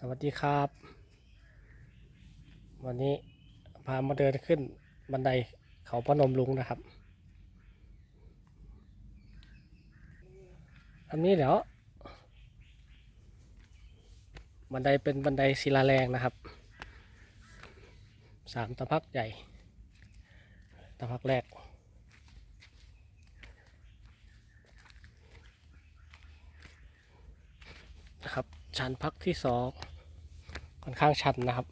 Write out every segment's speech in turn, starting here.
สวัสดีครับ วันนี้พามาเดินขึ้นบันไดเขาพนมลุงนะครับอันนี้เดี๋ยวบันไดเป็นบันไดศิลาแรงนะครับสามตะพักใหญ่ตะพักแรกนะครับชั้นพักที่สอง ค่อนข้างชันนะครับ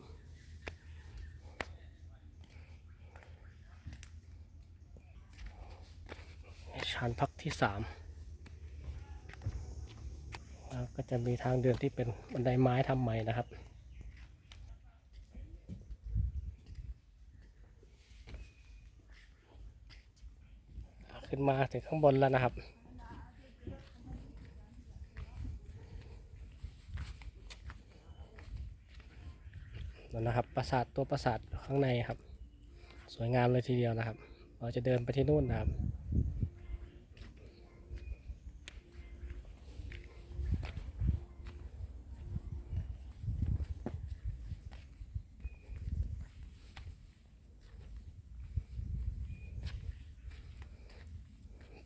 ชันพักที่สามแล้วก็จะมีทางเดินที่เป็นบันไดไม้ทำใหม่นะครับขึ้นมาถึงข้างบนแล้วนะครับ นั่นนะครับปราสาทตัวปราสาทข้างในครับ สวยงามเลยทีเดียวนะครับ เราจะเดินไปที่นู่นนะครับ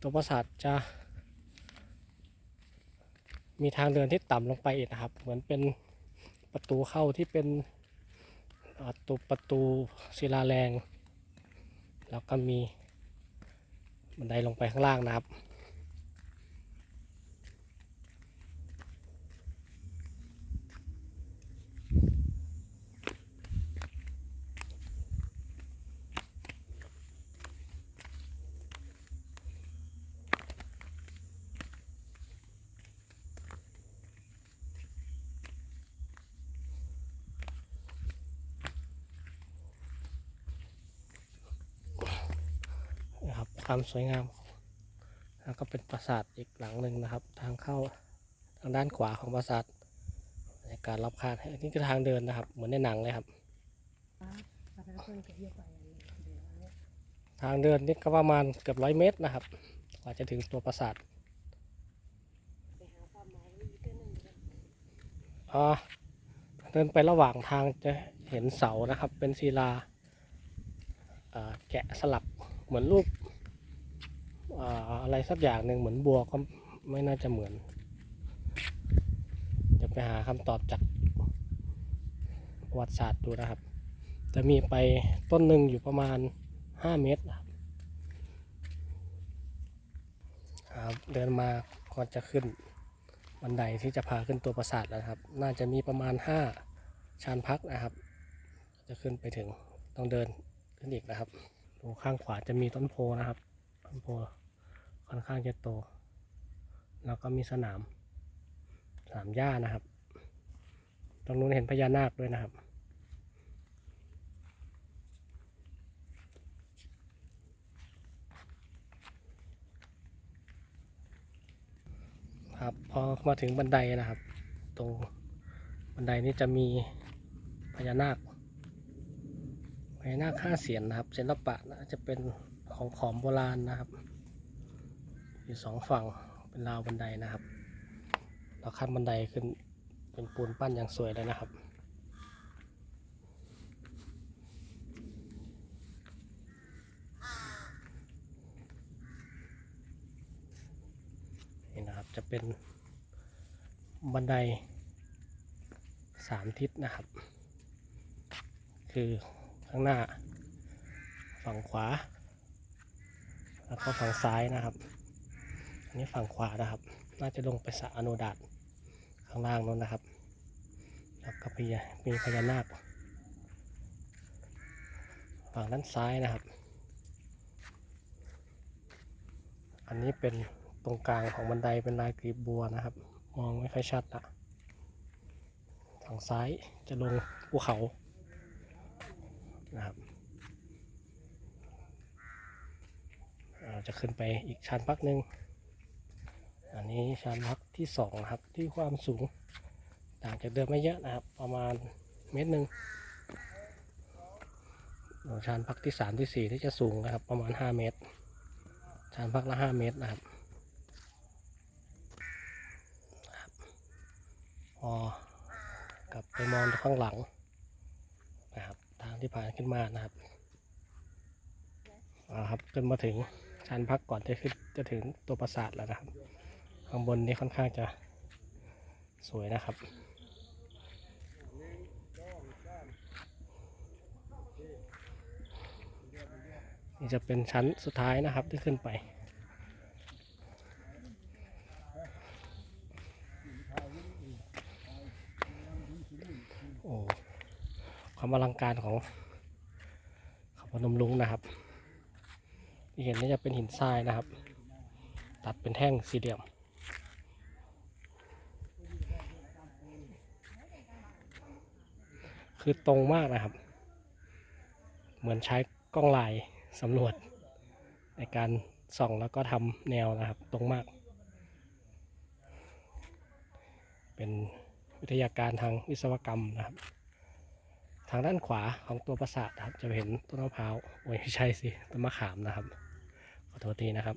ตัวปราสาทจะ มีทางเดินที่ต่ำลงไปอีกนะครับ เหมือนเป็นประตูเข้าที่เป็น ตัวประตูศิลาแรง แล้วก็มีบันไดลงไปข้างล่างนะครับ นะ ความสวยงามแล้วก็เป็นปราสาทอีกหลังหนึ่งนะครับ ทางเข้าทางด้านขวาของปราสาทบรรยากาศรอบขางอันนี่คือทางเดินนะครับ เหมือนในหนังเลยครับ ทางเดินนี่ก็ประมาณเกือบร้อยเมตรนะครับกว่าจะถึงตัวปราสาทเดินไประหว่างทางจะเห็นเสานะครับ เป็นศิลาแกะสลักเหมือนรูป อะไรสักอย่างหนึ่งเหมือนบัวก็ไม่น่าจะเหมือนเดี๋ยวไปหาคำตอบจากประวัติศาสตร์ดูนะครับ จะมีไปต้นหนึ่งอยู่ประมาณ 5 เมตรนะครับเดินมาก็จะขึ้นบันไดที่จะพาขึ้นตัวปราสาทแล้วนะครับ น่าจะมีประมาณ 5 ชานพักนะครับ จะขึ้นไปถึงต้องเดินขึ้นอีกนะครับดูข้างขวาจะมีต้นโพนะครับต้นโพ ค่อนข้างจะโต แล้วก็มีสนามสนามหญ้านะครับ ตรงนู้นเห็นพญานาคด้วยนะครับ ครับพอมาถึงบันไดนะครับ ตรงบันไดนี้จะมีพญานาคพญานาคห้าเสียนนะครับศิลปะนะจะเป็นของขอมโบราณนะครับ อยู่สองฝั่งเป็นราวบันไดนะครับ เราขั้นบันไดขึ้นเป็นปูนปั้นอย่างสวยเลยนะครับ นี่นะครับจะเป็นบันไดสามทิศนะครับ คือข้างหน้าฝั่งขวา แล้วก็ฝั่งซ้ายนะครับ อันนี้ฝั่งขวานะครับ น่าจะลงไปสระอโนดาตข้างล่างนู้นนะครับ แล้วก็พญามีพญานาค ฝั่งด้านซ้ายนะครับ อันนี้เป็นตรงกลางของบันไดเป็นลายกลีบบัวนะครับ มองไม่ค่อยชัดละทางซ้ายจะลงภูเขานะครับเราจะขึ้นไปอีกชั้นพักหนึ่ง อันนี้ชั้นพักที่สองนะครับที่ความสูงต่างจากเดิมไม่เยอะนะครับ ประมาณเมตรหนึ่งชั้นพักที่สามที่สี่ที่จะสูงนะครับ ประมาณห้าเมตรชั้นพักละห้าเมตรนะครับพอกลับไปมองข้างหลังนะครับทางที่ผ่านขึ้นมานะครับเอาครับจนมาถึงชันพักก่อนจะขึ้นจะถึงตัวปราสาทแล้วนะครับ ข้างบนนี้ค่อนข้างจะสวยนะครับ นี่จะเป็นชั้นสุดท้ายนะครับที่ขึ้นไปโอ้ความอลังการของเขาพนมลุงนะครับที่เห็นนี่จะเป็นหินทรายนะครับ ตัดเป็นแท่งสี่เหลี่ยม คือตรงมากนะครับ เหมือนใช้กล้องลายสำรวจ ในการส่องแล้วก็ทำแนวนะครับ ตรงมาก เป็นวิทยาการทางวิศวกรรมนะครับ ทางด้านขวาของตัวปราสาทครับ จะเห็นต้นมะพร้าวโอ้ยไม่ใช่สิต้นมะขามนะครับขอโทษทีนะครับ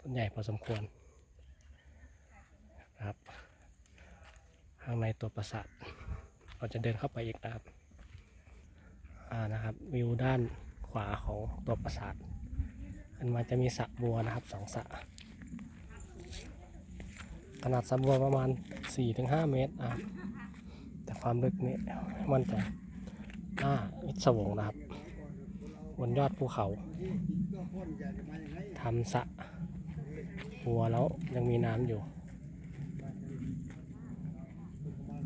ต้นใหญ่พอสมควรนะครับ ข้างในตัวปราสาท เราจะเดินเข้าไปอีกนะครับ อ่านะครับ วิวด้านขวาของตัวปราสาทขึ้นมาจะมีสระบัวนะครับสองสระขนาดสระบัวประมาณ 4-5 เมตรนะครับแต่ความลึกนี่มันใจะหน้าอิศวงนะครับบนยอดภูเขาทำสระบัวแล้วยังมีน้ำอยู่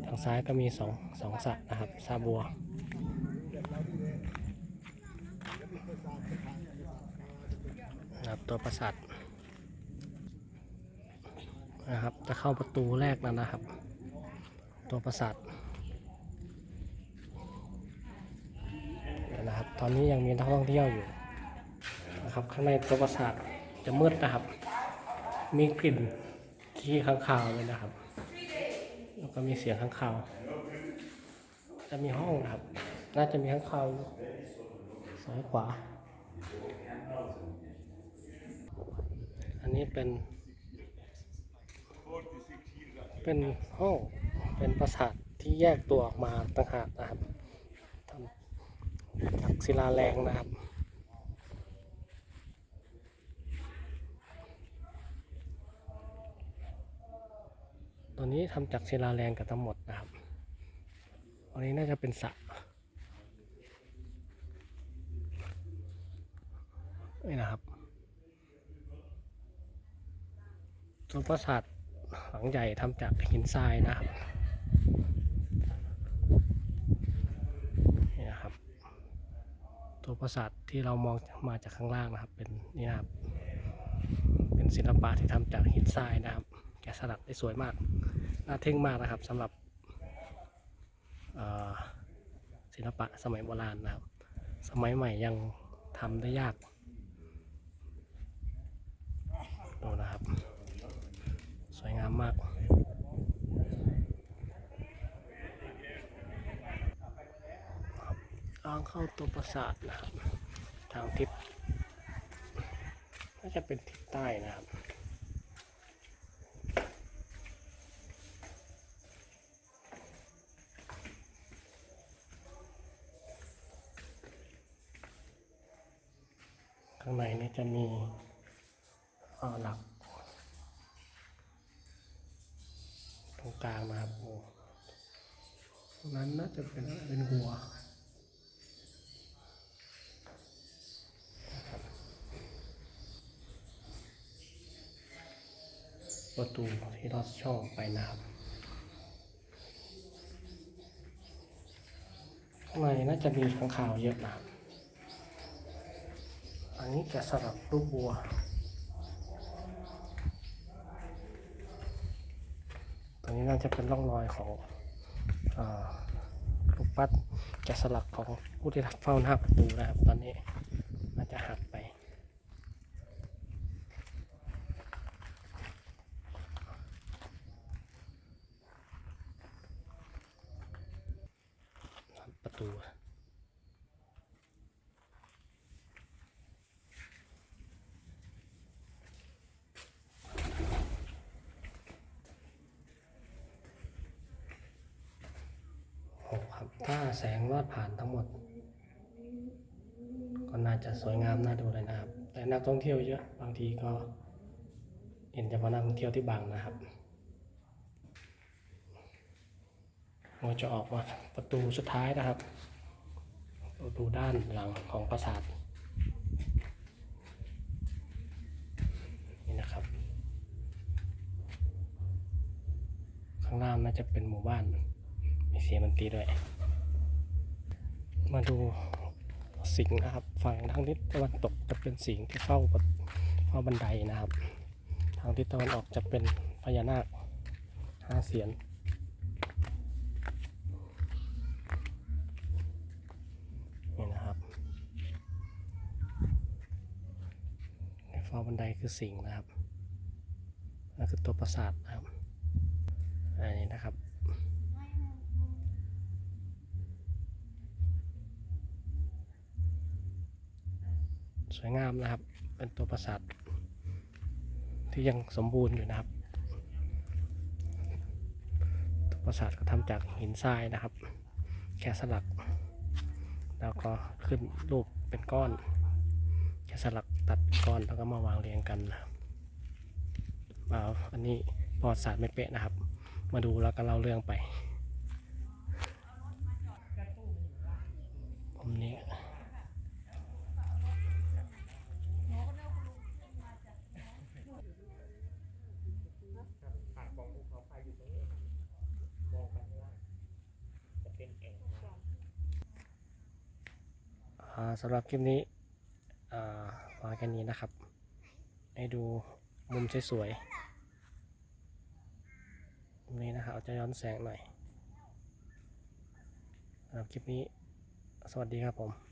ทางซ้ายก็มีสองสองสระนะครับสระบัว นะครับตัวปราสาทนะครับจะเข้าประตูแรกแล้วนะครับ ตัวปราสาทนะครับ ตอนนี้ยังมีนักท่องเที่ยวอยู่นะครับ ข้างในตัวปราสาทจะมืดนะครับ มีกลิ่นขี้ข้างคาวเลยนะครับ ก็มีเสียงข้างคาวจะมีห้องนะครับ น่าจะมีข้างคาวซ้ายขวา อันนี้เป็น เป็นห้อง เป็นปราสาทที่แยกตัวออกมาต่างหากนะครับทำจากศิลาแรงนะครับ ตัวนี้ทำจากศิลาแรงกับทั้งหมดนะครับอันนี้น่าจะเป็นสระนี่นะครับส่วนปราสาทหลังใหญ่ทำจากหินทรายนะครับนี่นะครับ ตัวปราสาทที่เรามองมาจากข้างล่างนะครับ เป็นนี่นะครับ เป็นศิลปะที่ทำจากหินทรายนะครับ แกะสลักได้สวยมาก น่าทึ่งมากนะครับสำหรับศิลปะสมัยโบราณนะครับ สมัยใหม่ยังทำได้ยากดูนะครับ สวยงามมากทางเข้าตัวปราสาทนะครับ ทางทิศน่าจะเป็นทิศใต้นะครับ ข้างในนี่จะมีอ่อหลัก ตรงกลางนะครับโอ้ตรงนั้นน่าจะเป็นเป็นหัวประตูที่ลอดช่องไปนะครับข้างในน่าจะมีข้างข่าวเยอะนะครับ นี้แกะสลักรูปวัวตรงนี้น่าจะเป็นร่องรอยของอรูปปั้นแกะสลักของผู้ที่เฝ้าหน้าประตูนะครับ ตอนนี้น่าจะหักไป ประตู หกครับ ถ้าแสงลอดผ่านทั้งหมด ก็น่าจะสวยงามน่าดูเลยนะครับ แต่นักท่องเที่ยวเยอะบางทีก็เห็นเฉพาะนักท่องเที่ยวที่บางนะครับเราจะออกมาประตูสุดท้ายนะครับ ประตูด้านหลังของปราสาทนี่นะครับ ข้างล่างน่าจะเป็นหมู่บ้าน มีเสียงดนตรีด้วย มาดูสิงห์นะครับ ฝั่งทางทิศตะวันตกจะเป็นสิงห์ที่เฝ้าเฝ้าบันไดนะครับ ทางทิศตะวันออกจะเป็นพญานาคห้าเสียนนี่นะครับเฝ้าบันไดคือสิงห์นะครับนั่นคือตัวปราสาทนะครับอันนี้นะครับ ส วยงามนะครับ เป็นตัวปราสาทที่ยังสมบูรณ์อยู่นะครับ ตัวปราสาทก็ทำจากหินทรายนะครับ แกะสลัก แล้วก็ขึ้นรูปเป็นก้อน แกะสลักตัดก้อนแล้วก็มาวางเรียงกันนะครับอ่าอันนี้ประวัติศารไม่เป๊ะนะครับ มาดูแล้วก็เล่าเรื่องไปผมนี้ ผ่านกองภูเขาไฟ อยู่ตรงนี้มองไปข้างล่างจะเป็นแอ่งน้ำสำหรับคลิปนี้อ่ามาแค่นี้นะครับ ให้ดูมุมสวยๆมุมนี้นะครับเอาจะย้อนแสงหน่อยสำหรับคลิปนี้ สวัสดีครับผม